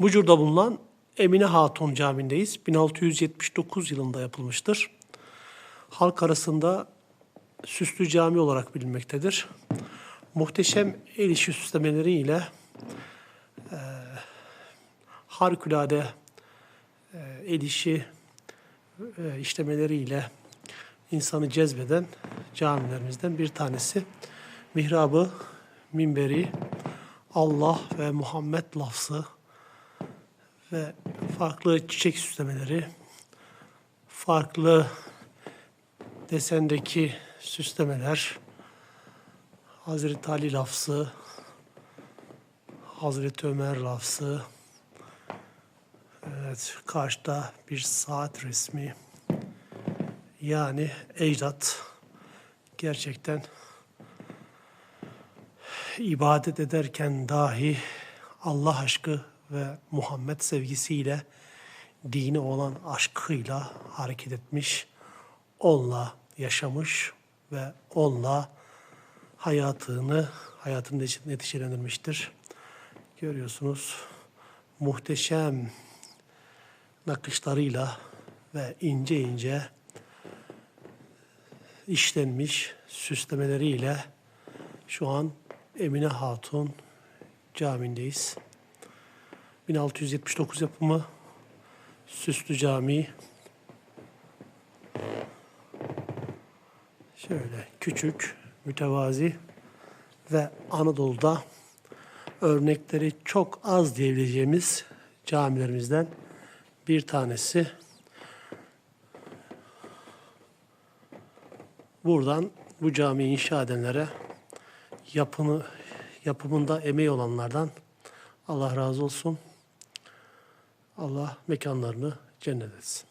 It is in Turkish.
Bucur'da bulunan Emine Hatun Camii'ndeyiz. 1679 yılında yapılmıştır. Halk arasında süslü cami olarak bilinmektedir. Muhteşem el işi süslemeleriyle e, harikulade e, el işi e, işlemeleriyle insanı cezbeden camilerimizden bir tanesi. Mihrabı, minberi, Allah ve Muhammed lafzı ve farklı çiçek süslemeleri, farklı desendeki süslemeler, Hazreti Ali lafzı, Hazreti Ömer lafzı, evet karşıda bir saat resmi, yani ecdat gerçekten ibadet ederken dahi Allah aşkı ve Muhammed sevgisiyle dine olan aşkıyla hareket etmiş, onunla yaşamış ve onunla hayatını, hayatını netice- neticelendirmiştir. Görüyorsunuz muhteşem nakışlarıyla ve ince ince işlenmiş süslemeleriyle şu an Emine Hatun Camii'ndeyiz. 1679 yapımı Süslü Camii. Şöyle küçük, mütevazi ve Anadolu'da örnekleri çok az diyebileceğimiz camilerimizden bir tanesi. Buradan bu camiyi inşa edenlere yapını yapımında emeği olanlardan Allah razı olsun. Allah mekanlarını cennet etsin.